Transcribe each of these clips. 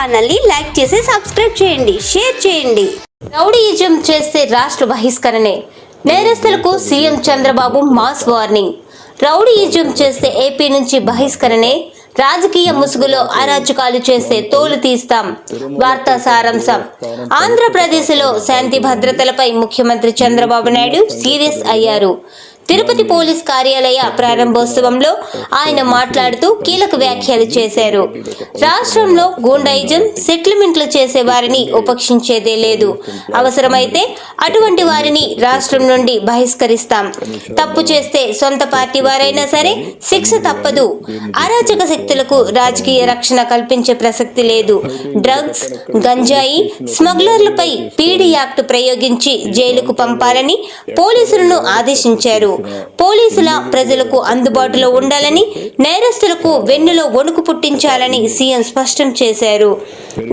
ఛానల్ని లైక్ చేసి సబ్స్క్రైబ్ చేయండి షేర్ చేయండి. రౌడీయిజం చేస్తే రాష్ట్ర బహిష్కరణే. నేరస్తులకు CM Chandrababu mass warning. Rowdyism చేస్తే ఏపీ నుంచి బహిష్కరణే. రాజకీయ ముసుగులో అరాచకాలు చేస్తే తోలు తీస్తాం. వార్తా సారాంశం. ఆంధ్రప్రదేశ్లో శాంతి భద్రతలపై ముఖ్యమంత్రి చంద్రబాబు నాయుడు సీరియస్ అయ్యారు. తిరుపతి పోలీస్ కార్యాలయ ప్రారంభోత్సవంలో ఆయన మాట్లాడుతూ కీలక వ్యాఖ్యలు చేశారు. రాష్ట్రంలో గూండాయిజం సెటిల్మెంట్లు చేసే వారిని ఉపక్షించేదే లేదు. అవసరమైతే అటువంటి వారిని రాష్ట్రం నుండి బహిష్కరిస్తాం. తప్పు చేస్తే సొంత పార్టీ వారైనా సరే శిక్ష తప్పదు. అరాచక శక్తులకు రాజకీయ రక్షణ కల్పించే ప్రసక్తి లేదు. డ్రగ్స్ గంజాయి స్మగ్లర్లపై పీడీ యాక్ట్ ప్రయోగించి జైలుకు పంపాలని పోలీసులను ఆదేశించారు. పోలీసుల ప్రజలకు అందుబాటులో ఉండాలని నేరస్తులకు వెన్నులో వణుకు పుట్టించాలని సీఎం స్పష్టం చేశారు.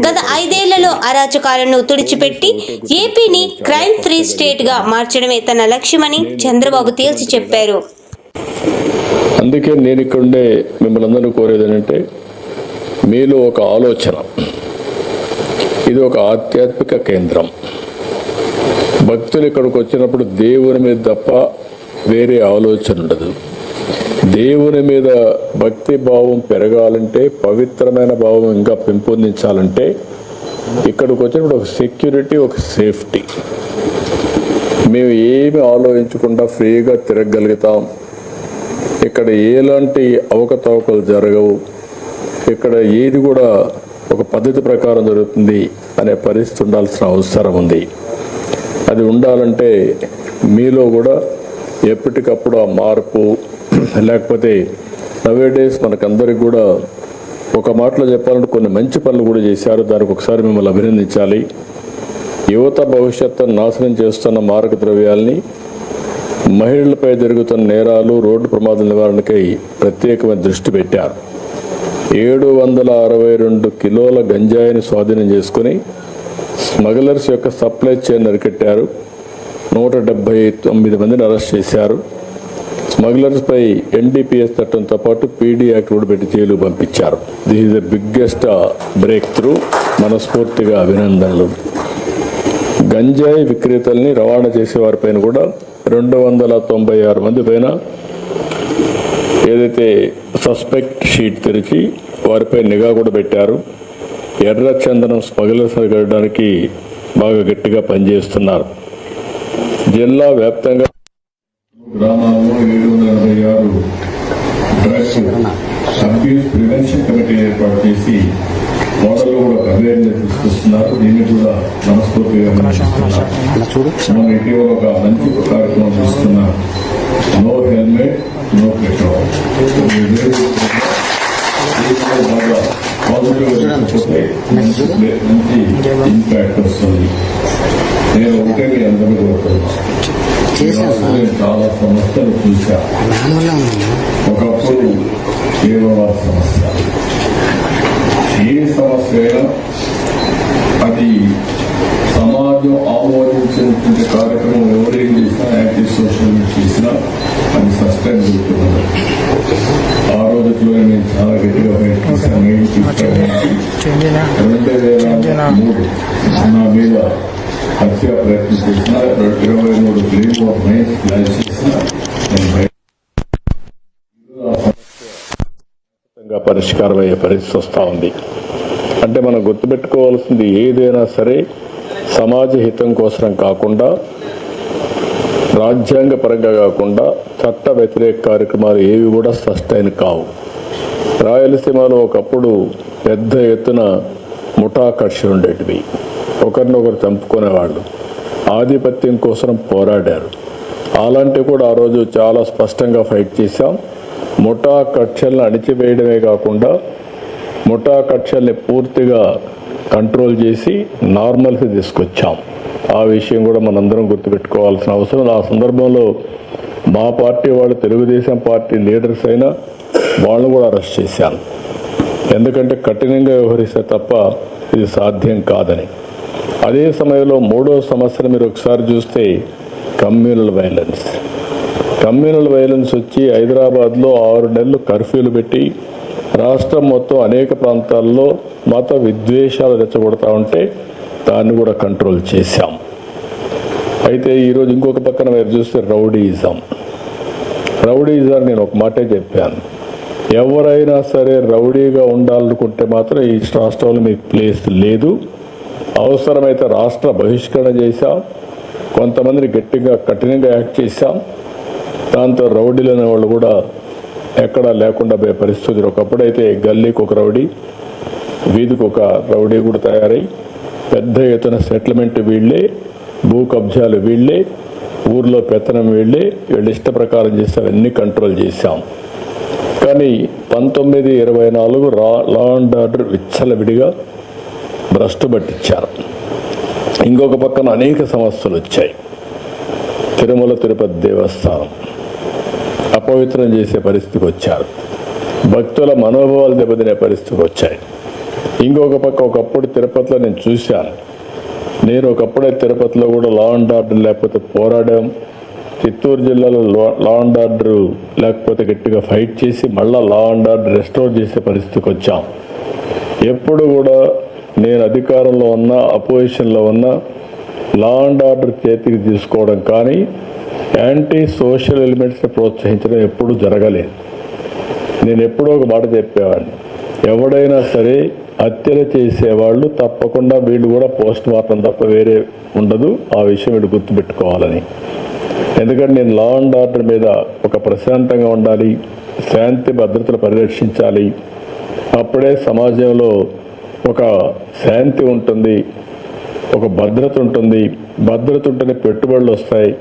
గత ఐదేళ్ళలో అరాచకాలను తుడిచిపెట్టి ఏపీని క్రైమ్ ఫ్రీ స్టేట్గా మార్చడమే తన లక్ష్యమని చంద్రబాబు తేల్చి చెప్పారు. అందుకే నేను ఇక్కడుండే మిమ్మల్ని అందరూ కోరేది ఏంటంటే మీలో ఒక ఆలోచన. ఇది ఒక ఆధ్యాత్మిక కేంద్రం. భక్తులు ఇక్కడికి వచ్చినప్పుడు దేవుని మీద తప్ప వేరే ఆలోచన ఉండదు. దేవుని మీద భక్తి భావం పెరగాలంటే పవిత్రమైన భావం ఇంకా పెంపొందించాలంటే ఇక్కడికి వచ్చినప్పుడు ఒక సెక్యూరిటీ ఒక సేఫ్టీ మేము ఏమి ఆలోచించకుండా ఫ్రీగా తిరగగలుగుతాం. ఇక్కడ ఎలాంటి అవకతవకలు జరగవు. ఇక్కడ ఏది కూడా ఒక పద్ధతి ప్రకారం జరుగుతుంది అనే పరిస్థితి ఉండాల్సిన అవసరం ఉంది. అది ఉండాలంటే మీలో కూడా ఎప్పటికప్పుడు ఆ మార్పు లేకపోతే నవే డేస్ మనకందరికి కూడా ఒక మాటలో చెప్పాలంటే కొన్ని మంచి పనులు కూడా చేశారు. దానికి ఒకసారి మిమ్మల్ని అభినందించాలి. యువత భవిష్యత్తును నాశనం చేస్తున్న మారక ద్రవ్యాల్ని మహిళలపై జరుగుతున్న నేరాలు రోడ్డు ప్రమాదాల నివారణకై ప్రత్యేకమైన దృష్టి పెట్టారు. ఏడు వందల అరవై రెండు కిలోల గంజాయిని స్వాధీనం చేసుకుని స్మగ్లర్స్ యొక్క సప్లై చైన్ అరికట్టారు. నూట డెబ్బై తొమ్మిది మందిని అరెస్ట్ చేశారు. స్మగ్లర్స్పై ఎన్డీపీఎస్ చట్టంతో పాటు పీడీ యాక్ట్ కూడా పెట్టి జైలు పంపించారు. This is the biggest breakthrough మనస్ఫూర్తిగా అభినందనలు. గంజాయి విక్రేతల్ని రవాణా చేసే వారిపైన కూడా రెండు వందల తొంభై ఆరు మంది పైన ఏదైతే సస్పెక్ట్ షీట్ తెరిచి వారిపై నిఘా కూడా పెట్టారు. ఎర్ర చందనం స్మగ్లర్స్ గడడానికి బాగా గట్టిగా పనిచేస్తున్నారు. జిల్లా వ్యాప్తంగా గ్రామాల్లో ఏడు వందల ఎనభై ఆరు డ్రగ్స్ అబ్యూస్ ప్రివెన్షన్ కమిటీ ఏర్పాటు చేసి మోడల్ కూడా అవేర్నెస్ తీసుకొస్తున్నారు. దీన్ని కూడా మనస్ఫూర్తిగా. మనం ఇటీవల ఒక మంచి కార్యక్రమం తీసుకున్నాం నో హెల్మెట్ నో పెట్రోల్. మంచి ఇంపాక్ట్ వస్తుంది. నేను ఒకటే మీ నేను చాలా సమస్యలు చూశా. ఒకప్పుడు కేవల సమస్య? ఏ సమస్య అయినా అది సమాజం ఆమోదించినటువంటి కార్యక్రమం ఎవరేం చేసినా యాంటీ సోషల్ చేసినా అది సస్టైన్ జరుగుతున్నది ఆ రోజుల్లో నేను చాలా గట్టిగా ప్రయత్నిస్తాను రెండు వేల మూడు. హత్య ప్రయత్నం చేసిన ఇరవై మూడు గ్రీన్ ఆఫ్ ప్లాన్ చేసిన పరిష్కారం అయ్యే పరిస్థితి వస్తూ ఉంది. అంటే మనం గుర్తుపెట్టుకోవాల్సింది ఏదైనా సరే సమాజ హితం కోసం కాకుండా రాజ్యాంగ పరంగా కాకుండా చట్ట వ్యతిరేక కార్యక్రమాలు ఏవి కూడా స్పష్టమైన కావు. రాయలసీమలో ఒకప్పుడు పెద్ద ఎత్తున ముఠాకర్షణ ఉండేటివి. ఒకరినొకరు చంపుకునేవాళ్ళు. ఆధిపత్యం కోసం పోరాడారు. అలాంటివి కూడా ఆ రోజు చాలా స్పష్టంగా ఫైట్ చేశాం. ముఠా కక్షలను అణిచివేయడమే కాకుండా ముఠా కక్షల్ని పూర్తిగా కంట్రోల్ చేసి నార్మల్కి తీసుకొచ్చాం. ఆ విషయం కూడా మనందరం గుర్తుపెట్టుకోవాల్సిన అవసరం. ఆ సందర్భంలో మా పార్టీ వాళ్ళు తెలుగుదేశం పార్టీ లీడర్స్ అయినా వాళ్ళు కూడా అరెస్ట్ చేశాను ఎందుకంటే కఠినంగా వ్యవహరిస్తే తప్ప ఇది సాధ్యం కాదని. అదే సమయంలో మూడో సమస్యను మీరు ఒకసారి చూస్తే కమ్యూనల్ వైలెన్స్ కమ్యూనల్ వైలెన్స్ వచ్చి హైదరాబాద్లో ఆరు నెలలు కర్ఫ్యూలు పెట్టి రాష్ట్రం మొత్తం అనేక ప్రాంతాల్లో మత విద్వేషాలు రెచ్చగొడతా ఉంటే దాన్ని కూడా కంట్రోల్ చేశాం. అయితే ఈరోజు ఇంకొక పక్కన మీరు చూస్తే రౌడీయిజం రౌడీయిజం నేను ఒక మాటే చెప్పాను. ఎవరైనా సరే రౌడీగా ఉండాలనుకుంటే మాత్రం ఈ రాష్ట్రంలో మీకు ప్లేస్ లేదు. అవసరమైతే రాష్ట్ర బహిష్కరణ చేశాం. కొంతమందిని గట్టిగా కఠినంగా యాక్ట్ చేశాం. దాంతో రౌడీలు అనే వాళ్ళు కూడా ఎక్కడా లేకుండా పోయే పరిస్థితి ఒకప్పుడైతే గల్లీకి ఒక రౌడీ వీధికి ఒక రౌడీ కూడా తయారై పెద్ద ఎత్తున సెటిల్మెంట్ వీళ్ళే భూ కబ్జాలు వీళ్ళే ఊర్లో పెత్తనం వీళ్ళే వీళ్ళు ఇష్ట ప్రకారం చేస్తే అన్ని కంట్రోల్ చేశాం. కానీ పంతొమ్మిది ఇరవై నాలుగు రా లా అండ్ ఆర్డర్ విచ్చలవిడిగా భ్రష్టు పట్టించారు. ఇంకొక పక్కన అనేక సమస్యలు వచ్చాయి. తిరుమల తిరుపతి దేవస్థానం అపవిత్రం చేసే పరిస్థితికి వచ్చారు. భక్తుల మనోభావాలు దెబ్బతినే పరిస్థితికి వచ్చాయి. ఇంకొక పక్క ఒకప్పుడు తిరుపతిలో నేను చూశాను. నేను ఒకప్పుడే తిరుపతిలో కూడా లా అండ్ ఆర్డర్ లేకపోతే పోరాడాం. చిత్తూరు జిల్లాలో లా- అండ్ ఆర్డర్ లేకపోతే గట్టిగా ఫైట్ చేసి మళ్ళీ లా అండ్ ఆర్డర్ రెస్టోర్ చేసే పరిస్థితికి వచ్చాం. ఎప్పుడు కూడా నేను అధికారంలో ఉన్నా అపోజిషన్లో ఉన్నా లా అండ్ ఆర్డర్ చేతికి తీసుకోవడం కానీ యాంటీ సోషల్ ఎలిమెంట్స్ని ప్రోత్సహించడం ఎప్పుడూ జరగలేదు. నేను ఎప్పుడో ఒక మాట చెప్పేవాడిని. ఎవడైనా సరే హత్యలు చేసేవాళ్ళు తప్పకుండా వీళ్ళు కూడా పోస్ట్ మార్టం తప్ప వేరే ఉండదు. ఆ విషయం వీళ్ళు గుర్తుపెట్టుకోవాలని. ఎందుకంటే నేను లా అండ్ ఆర్డర్ మీద ఒక ప్రశాంతంగా ఉండాలి శాంతి భద్రతలు పరిరక్షించాలి. అప్పుడే సమాజంలో ఒక శాంతి ఉంటుంది ఒక భద్రత ఉంటుంది. భద్రత ఉంటేనే పెట్టుబడులు వస్తాయి.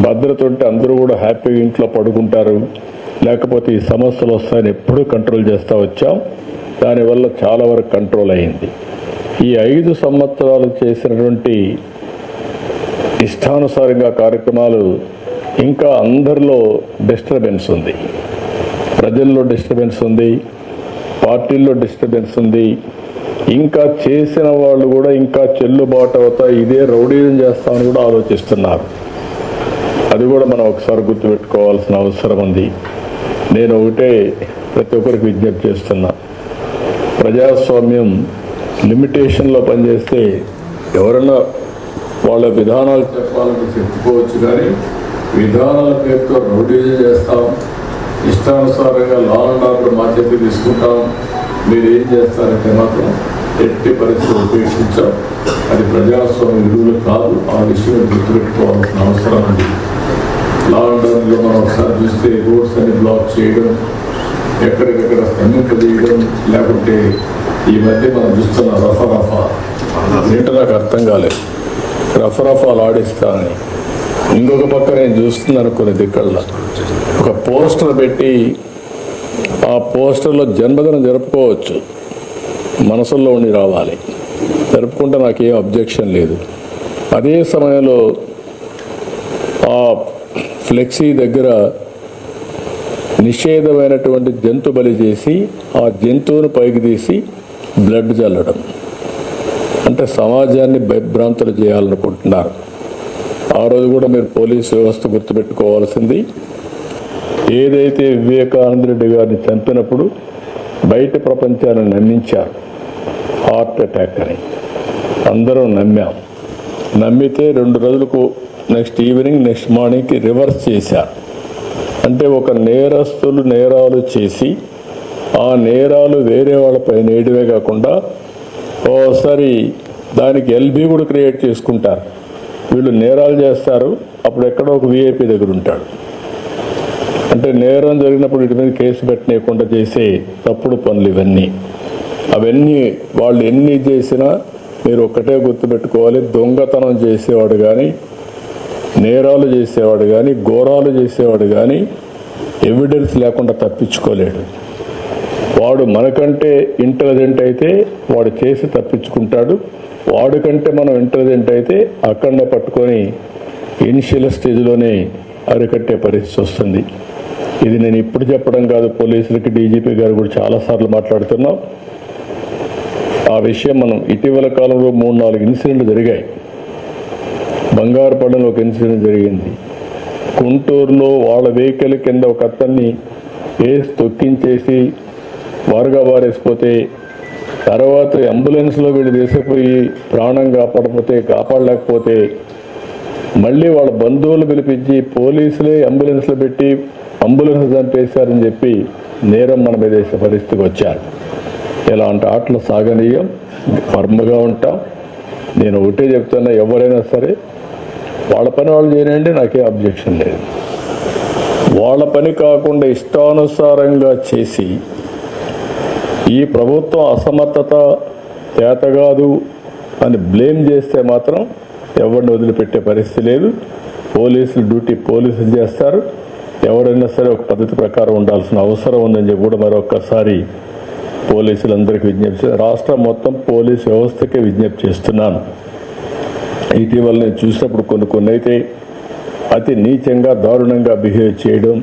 భద్రత ఉంటే అందరూ కూడా హ్యాపీగా ఇంట్లో పడుకుంటారు. లేకపోతే ఈ సమస్యలు వస్తాయని ఎప్పుడూ కంట్రోల్ చేస్తూ వచ్చాం. దానివల్ల చాలా వరకు కంట్రోల్ అయింది. ఈ ఐదు సంవత్సరాలు చేసినటువంటి ఇష్టానుసారంగా కార్యక్రమాలు ఇంకా అందరిలో డిస్టర్బెన్స్ ఉంది. ప్రజల్లో డిస్టర్బెన్స్ ఉంది. పార్టీల్లో డిస్టర్బెన్స్ ఉంది. ఇంకా చేసిన వాళ్ళు కూడా ఇంకా చెల్లుబాటు అవుతా ఇదే రౌడీజం చేస్తామని కూడా ఆలోచిస్తున్నారు. అది కూడా మనం ఒకసారి గుర్తుపెట్టుకోవాల్సిన అవసరం ఉంది. నేను ఒకటే ప్రతి ఒక్కరికి విజ్ఞప్తి చేస్తున్నా. ప్రజాస్వామ్యం లిమిటేషన్లో పనిచేస్తే ఎవరైనా వాళ్ళ విధానాలు చెప్పాలని చెప్పుకోవచ్చు కానీ విధానాల పేరుతో రౌడీజం చేస్తాం. ఇష్టానుసారంగా లా అండ్ ఆర్డర్ మా చేతి తీసుకుంటాం. మీరు ఏం చేస్తారంటే మాత్రం ఎట్టి పరిస్థితులు ఉపేక్షించాం. అది ప్రజాస్వామ్య విలువలు కాదు. ఆ విషయం గుర్తుపెట్టుకోవాల్సిన అవసరం ఉంది. లాక్డౌన్లో మనం ఒకసారి చూస్తే రోడ్స్ అని బ్లాక్ చేయడం ఎక్కడికెక్కడ స్తంభింపజేయడం లేకుంటే ఈ మధ్య మనం చూస్తున్న రఫరఫా రఫా. ఏంటో నాకు అర్థం కాలేదు. రఫరఫాలు ఆడిస్తానని. ఇంకొక పక్క నేను చూస్తున్నాను కొన్ని దిక్కల్లో. ఒక పోస్టర్ పెట్టి ఆ పోస్టర్లో జన్మదినం జరుపుకోవచ్చు. మనసుల్లో ఉండి రావాలి. జరుపుకుంటే నాకేం అబ్జెక్షన్ లేదు. అదే సమయంలో ఆ ఫ్లెక్సీ దగ్గర నిషేధమైనటువంటి జంతు బలి చేసి ఆ జంతువును పైకి తీసి బ్లడ్ చల్లడం. అంటే సమాజాన్ని భయభ్రాంతులు చేయాలనుకుంటున్నారు. ఆ రోజు కూడా మీరు పోలీస్ వ్యవస్థ గుర్తుపెట్టుకోవాల్సింది. ఏదైతే వివేకానంద రెడ్డి గారిని చంపినప్పుడు బయట ప్రపంచాన్ని నమ్మించారు. హార్ట్ అటాక్ అని. అందరం నమ్మాం. నమ్మితే రెండు రోజులకు నెక్స్ట్ ఈవినింగ్ నెక్స్ట్ మార్నింగ్కి రివర్స్ చేశారు. అంటే ఒక నేరస్తులు నేరాలు చేసి ఆ నేరాలు వేరే వాళ్ళపై నేయడమే కాకుండా ఓసారి దానికి ఎల్బీ కూడా క్రియేట్ చేసుకుంటారు. వీళ్ళు నేరాలు చేస్తారు. అప్పుడు ఎక్కడో ఒక వీఐపీ దగ్గర ఉంటాడు. అంటే నేరం జరిగినప్పుడు వీటి మీద కేసు పెట్టనీయకుండా చేసే తప్పుడు పనులు ఇవన్నీ. అవన్నీ వాళ్ళు ఎన్ని చేసినా మీరు ఒక్కటే గుర్తుపెట్టుకోవాలి దొంగతనం చేసేవాడు కానీ నేరాలు చేసేవాడు కానీ ఘోరాలు చేసేవాడు కానీ ఎవిడెన్స్ లేకుండా తప్పించుకోలేడు. వాడు మనకంటే ఇంటెలిజెంట్ అయితే వాడు చేసి తప్పించుకుంటాడు. వాడికంటే మనం ఇంటెలిజెంట్ అయితే అక్కడనే పట్టుకొని ఇనిషియల్ స్టేజ్లోనే అరికట్టే పరిస్థితి వస్తుంది. ఇది నేను ఇప్పుడు చెప్పడం కాదు పోలీసులకి డీజీపీ గారు కూడా చాలాసార్లు మాట్లాడుతున్నాం. ఆ విషయం మనం ఇటీవల కాలంలో మూడు నాలుగు ఇన్సిడెంట్లు జరిగాయి. బంగారుపల్లిలో ఒక ఇన్సిడెంట్ జరిగింది. గుంటూరులో వాళ్ళ వెహికల్ కింద ఒక అతన్ని వేసి తొక్కించేసి వారుగా వారేసిపోతే తర్వాత అంబులెన్స్లో వీళ్ళు తీసుకుపోయి ప్రాణం కాపాడకపోతే కాపాడలేకపోతే మళ్ళీ వాళ్ళ బంధువులు పిలిపించి పోలీసులే అంబులెన్స్లో పెట్టి అంబులెన్స్ చంపేశారని చెప్పి నేరం మన మీద వేసే పరిస్థితికి వచ్చారు. ఇలాంటి ఆటలు సాగనీయం ఫర్మ్గా ఉంటాం. నేను ఒకటే చెప్తున్నా ఎవరైనా సరే వాళ్ళ పని వాళ్ళు చేయనండి నాకే అబ్జెక్షన్ లేదు. వాళ్ళ పని కాకుండా ఇష్టానుసారంగా చేసి ఈ ప్రభుత్వం అసమర్థత తేతగాదు అని బ్లేమ్ చేస్తే మాత్రం ఎవరిని వదిలిపెట్టే పరిస్థితి లేదు. పోలీసులు డ్యూటీ పోలీసులు చేస్తారు. ఎవరైనా సరే ఒక పద్ధతి ప్రకారం ఉండాల్సిన అవసరం ఉందని చెప్పి కూడా మరొకసారి పోలీసులందరికీ విజ్ఞప్తి రాష్ట్రం మొత్తం పోలీస్ వ్యవస్థకే విజ్ఞప్తి చేస్తున్నాను. ఇటీవల నేను చూసినప్పుడు కొన్ని కొన్ని అయితే అతి నీచంగా దారుణంగా బిహేవ్ చేయడం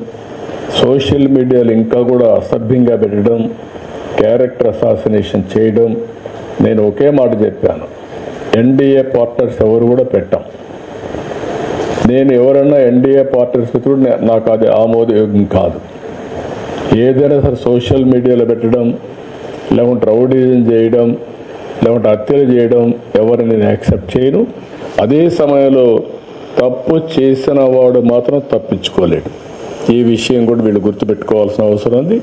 సోషల్ మీడియాలో ఇంకా కూడా అసభ్యంగా పెట్టడం క్యారెక్టర్ అసాసినేషన్ చేయడం నేను ఒకే మాట చెప్పాను. ఎన్డీఏ పార్ట్నర్స్ ఎవరు కూడా పెట్టాం నేను ఎవరన్నా ఎన్డీఏ పార్టీ కూడా నాకు అది ఆమోదయోగ్యం కాదు. ఏదైనా సరే సోషల్ మీడియాలో పెట్టడం లేకుంటే రౌడీజం చేయడం లేకుంటే హత్యలు చేయడం ఎవరిని నేను యాక్సెప్ట్ చేయను. అదే సమయంలో తప్పు చేసిన వాడు మాత్రం తప్పించుకోలేడు. ఈ విషయం కూడా వీళ్ళు గుర్తుపెట్టుకోవాల్సిన అవసరం ఉంది.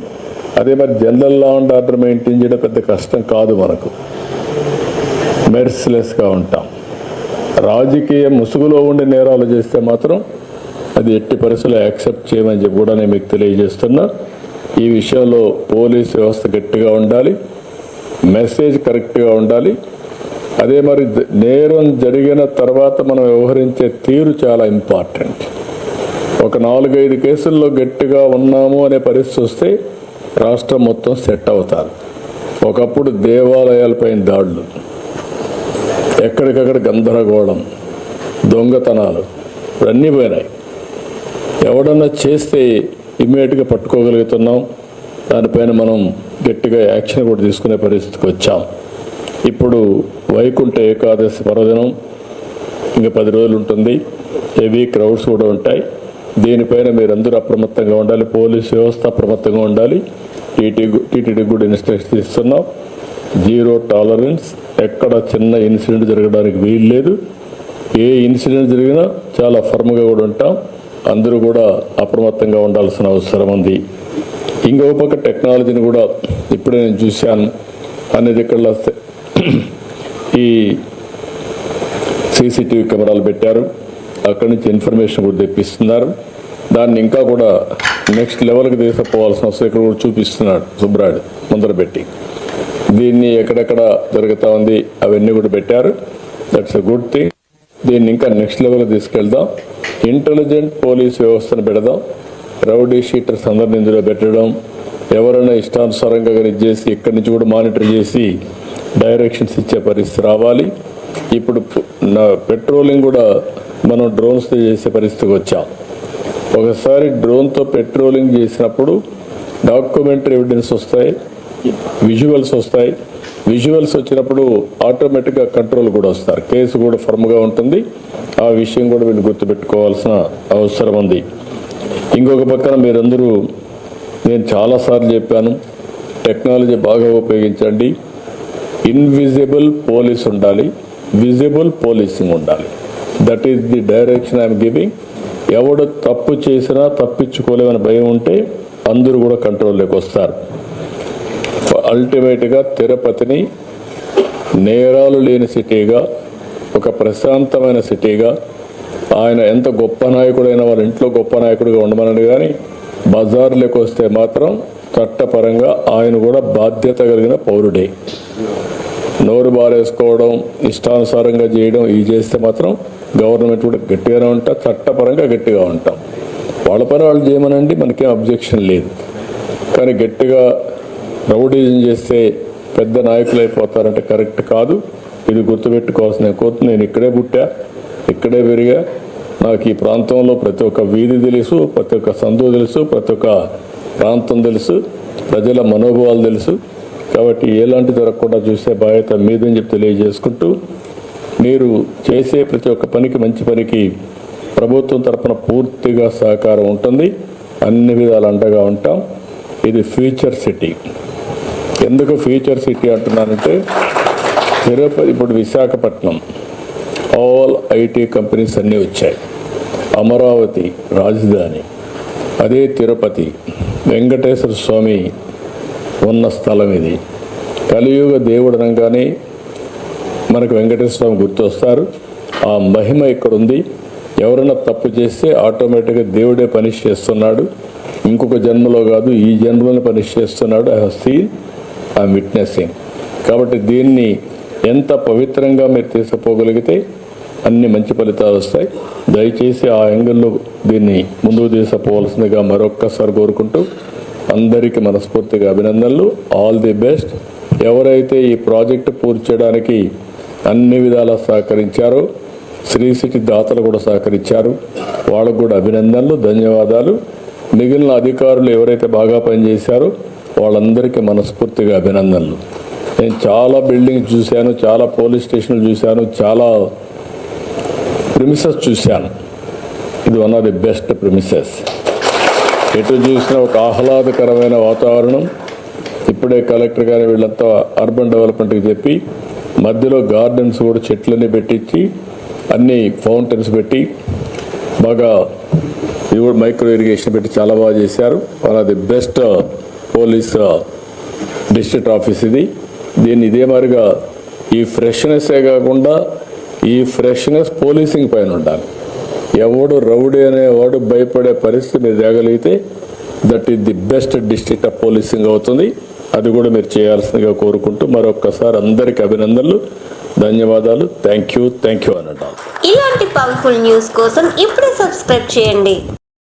అదే మరి general law and order maintain చేయడం పెద్ద కష్టం కాదు మనకు. మెర్స్లెస్గా ఉంటాం. రాజకీయ ముసుగులో ఉండి నేరాలు చేస్తే మాత్రం అది ఎట్టి పరిస్థితుల్లో యాక్సెప్ట్ చేయమని చెప్పి కూడా నేను మీకు తెలియజేస్తున్నా. ఈ విషయంలో పోలీస్ వ్యవస్థ గట్టిగా ఉండాలి. మెసేజ్ కరెక్ట్గా ఉండాలి. అదే మరి నేరం జరిగిన తర్వాత మనం వ్యవహరించే తీరు చాలా ఇంపార్టెంట్. ఒక నాలుగైదు కేసుల్లో గట్టిగా ఉన్నాము అనే పరిస్థితి వస్తే రాష్ట్రం మొత్తం సెట్ అవుతారు. ఒకప్పుడు దేవాలయాలపైన దాడులు. ఎక్కడికక్కడ గందరగోళం దొంగతనాలు ఇవన్నీ పోయినాయి. ఎవడన్నా చేస్తే ఇమ్మీడియట్గా పట్టుకోగలుగుతున్నాం. దానిపైన మనం గట్టిగా యాక్షన్ కూడా తీసుకునే పరిస్థితికి వచ్చాం. ఇప్పుడు వైకుంఠ ఏకాదశి పర్వదినం ఇంకా పది రోజులు ఉంటుంది. హెవీ క్రౌడ్స్ కూడా ఉంటాయి. దీనిపైన మీరందరూ అప్రమత్తంగా ఉండాలి. పోలీస్ వ్యవస్థ అప్రమత్తంగా ఉండాలి. టీటీ టీటీడీ కూడా ఇన్స్ట్రక్షన్ ఇస్తున్నాం. Zero tolerance. ఎక్కడ చిన్న ఇన్సిడెంట్ జరగడానికి వీలు లేదు ఏ ఇన్సిడెంట్ జరిగినా చాలా ఫర్మ్గా కూడా ఉంటాం. అందరూ కూడా అప్రమత్తంగా ఉండాల్సిన అవసరం ఉంది. ఇంకో పక్క టెక్నాలజీని కూడా ఇప్పుడే నేను చూశాను. అన్ని ఇక్కడ ఈ సీసీటీవీ కెమెరాలు పెట్టారు. అక్కడి నుంచి ఇన్ఫర్మేషన్ కూడా తెప్పిస్తున్నారు. దాన్ని ఇంకా కూడా నెక్స్ట్ లెవెల్కి తీసుకుపోవాల్సిన అవసరం ఇక్కడ కూడా చూపిస్తున్నాడు సుబ్రాయుడు ముందర పెట్టి. దీన్ని ఎక్కడెక్కడ జరుగుతూ ఉంది అవన్నీ కూడా పెట్టారు. దట్స్ అ గుడ్ థింగ్ దీన్ని ఇంకా నెక్స్ట్ లెవెల్ తీసుకెళ్దాం. ఇంటెలిజెంట్ పోలీస్ వ్యవస్థను పెడదాం. రౌడీ షీటర్స్ అందరిని ఇందులో పెట్టడం. ఎవరైనా ఇష్టానుసారంగా కానీ చేసి ఇక్కడి నుంచి కూడా మానిటర్ చేసి డైరెక్షన్స్ ఇచ్చే పరిస్థితి రావాలి. ఇప్పుడు నా పెట్రోలింగ్ కూడా మనం డ్రోన్స్తో చేసే పరిస్థితికి వచ్చాం. ఒకసారి డ్రోన్తో పెట్రోలింగ్ చేసినప్పుడు డాక్యుమెంటరీ ఎవిడెన్స్ వస్తాయి. విజువల్స్ వస్తాయి. విజువల్స్ వచ్చినప్పుడు ఆటోమేటిక్గా కంట్రోల్ కూడా వస్తారు. కేసు కూడా ఫర్మ్గా ఉంటుంది. ఆ విషయం కూడా వీళ్ళు గుర్తుపెట్టుకోవాల్సిన అవసరం ఉంది. ఇంకొక పక్కన మీరందరూ నేను చాలాసార్లు చెప్పాను టెక్నాలజీ బాగా ఉపయోగించండి. ఇన్విజిబుల్ పోలీస్ ఉండాలి. విజిబుల్ పోలీసింగ్ ఉండాలి. That is the direction I'm giving ఎవడు తప్పు చేసినా తప్పించుకోలేమని భయం ఉంటే అందరూ కూడా కంట్రోల్లోకి వస్తారు. అల్టిమేట్గా తిరుపతిని నేరాలు లేని సిటీగా ఒక ప్రశాంతమైన సిటీగా ఆయన ఎంత గొప్ప నాయకుడైన వాళ్ళ ఇంట్లో గొప్ప నాయకుడిగా ఉండమనండి కానీ బజార్లోకి వస్తే మాత్రం చట్టపరంగా ఆయన కూడా బాధ్యత కలిగిన పౌరుడే. నోరు బారేసుకోవడం ఇష్టానుసారంగా చేయడం ఇవి చేస్తే మాత్రం గవర్నమెంట్ కూడా గట్టిగానే ఉంటాం చట్టపరంగా గట్టిగా ఉంటాం. వాళ్ళ పని వాళ్ళు చేయమనండి మనకేం అబ్జెక్షన్ లేదు. కానీ గట్టిగా రౌడీజం చేస్తే పెద్ద నాయకులు అయిపోతారంటే కరెక్ట్ కాదు. ఇది గుర్తుపెట్టుకోవాల్సిన కోర్టు. నేను ఇక్కడే పుట్టా ఇక్కడే పెరిగా. నాకు ఈ ప్రాంతంలో ప్రతి ఒక్క వీధి తెలుసు ప్రతి ఒక్క సందు తెలుసు ప్రతి ఒక్క ప్రాంతం తెలుసు ప్రజల మనోభావాలు తెలుసు. కాబట్టి ఎలాంటి జరగకుండా చూసే బాధ్యత మీదని చెప్పి తెలియజేసుకుంటూ మీరు చేసే ప్రతి ఒక్క పనికి మంచి పనికి ప్రభుత్వం తరపున పూర్తిగా సహకారం ఉంటుంది. అన్ని విధాలు అండగా ఉంటాం. ఇది ఫ్యూచర్ సిటీ. ఎందుకు ఫ్యూచర్ సిటీ అంటున్నానంటే తిరుపతి ఇప్పుడు విశాఖపట్నం ఆల్ ఐటీ కంపెనీస్ అన్నీ వచ్చాయి. అమరావతి రాజధాని అదే తిరుపతి వెంకటేశ్వర స్వామి ఉన్న స్థలం ఇది. కలియుగ దేవుడు అనగానే మనకు వెంకటేశ్వర స్వామి గుర్తొస్తారు. ఆ మహిమ ఇక్కడ ఉంది ఎవరైనా తప్పు చేస్తే ఆటోమేటిక్గా దేవుడే పనిష్ చేస్తున్నాడు. ఇంకొక జన్మలో కాదు ఈ జన్మలో పనిష్ చేస్తున్నాడు. ఐ సీన్ ఐఎమ్ విట్నెసింగ్ కాబట్టి దీన్ని ఎంత పవిత్రంగా మీరు తీసుకుపోగలిగితే అన్ని మంచి ఫలితాలు వస్తాయి. దయచేసి ఆ యాంగిల్లో దీన్ని ముందుకు తీసుకుపోవాల్సిందిగా మరొక్కసారి కోరుకుంటూ అందరికీ మనస్ఫూర్తిగా అభినందనలు. ఆల్ ది బెస్ట్ ఎవరైతే ఈ ప్రాజెక్టు పూర్తి చేయడానికి అన్ని విధాలా సహకరించారో శ్రీ సిటీ దాతలు కూడా సహకరించారు. వాళ్ళకు కూడా అభినందనలు ధన్యవాదాలు. మిగిలిన అధికారులు ఎవరైతే బాగా పనిచేశారో వాళ్ళందరికీ మనస్ఫూర్తిగా అభినందనలు. నేను చాలా బిల్డింగ్ చూశాను చాలా పోలీస్ స్టేషన్లు చూశాను చాలా ప్రిమిసెస్ చూశాను. ఇది one of the best premises ఎటు చూసినా ఒక ఆహ్లాదకరమైన వాతావరణం. ఇప్పుడే కలెక్టర్ గారు వీళ్ళంతా అర్బన్ డెవలప్మెంట్కి చెప్పి మధ్యలో గార్డెన్స్ కూడా చెట్లన్నీ పెట్టించి అన్ని ఫౌంటైన్స్ పెట్టి బాగా ఇది మైక్రో ఇరిగేషన్ పెట్టి చాలా బాగా చేశారు. One of the best police district office ఇది. దీన్ని ఇదే మరిగా ఈ ఫ్రెష్నెస్సే కాకుండా ఈ ఫ్రెష్నెస్ పోలీసింగ్ పైన ఉండాలి. ఎవడు రౌడీ అనేవాడు భయపడే పరిస్థితి మీరు తేగలిగితే that is the best district of policing అవుతుంది. అది కూడా మీరు చేయాల్సిందిగా కోరుకుంటూ మరొక్కసారి అందరికీ అభినందనలు ధన్యవాదాలు. థ్యాంక్ యూ థ్యాంక్ యూ అనటం ఇలాంటి పవర్ఫుల్ న్యూస్ కోసం ఇప్పుడే సబ్స్క్రైబ్ చేయండి.